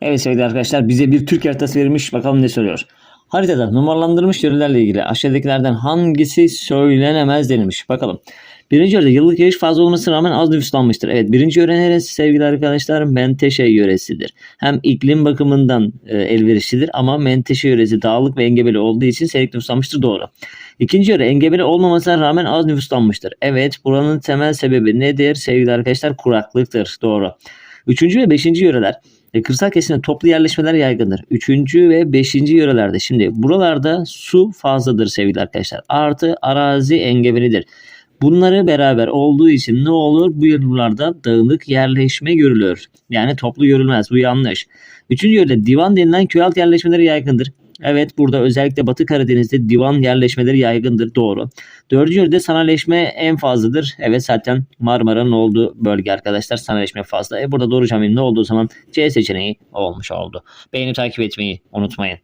Evet sevgili arkadaşlar bize bir Türk haritası verilmiş. Bakalım ne soruyor. Haritada numaralandırılmış yörelerle ilgili aşağıdakilerden hangisi söylenemez denilmiş. Bakalım. Birinci yörede yıllık yağış fazla olmasına rağmen az nüfuslanmıştır. Evet birinci yöre neresi sevgili arkadaşlar? Menteşe yöresidir. Hem iklim bakımından e, elverişlidir ama Menteşe yöresi dağlık ve engebeli olduğu için seyrek nüfuslanmıştır doğru. İkinci yöre engebeli olmamasına rağmen az nüfuslanmıştır. Evet buranın temel sebebi nedir sevgili arkadaşlar? Kuraklıktır doğru. Üçüncü ve beşinci yöreler e, kırsal kesimde toplu yerleşmeler yaygındır. Üçüncü ve beşinci yörelerde şimdi buralarda su fazladır sevgili arkadaşlar. Artı arazi engebelidir. Bunları beraber olduğu için ne olur? Bu yıllarda dağınık yerleşme görülür. Yani toplu görülmez. Bu yanlış. Üçüncü yörede divan denilen köy alt yerleşmeleri yaygındır. Evet burada özellikle Batı Karadeniz'de divan yerleşmeleri yaygındır. Doğru. Dördüncü yörede sanayileşme en fazladır. Evet zaten Marmara'nın olduğu bölge arkadaşlar sanayileşme fazla. E burada doğru cevabın ne olduğu zaman C seçeneği olmuş oldu. Beğeni takip etmeyi unutmayın.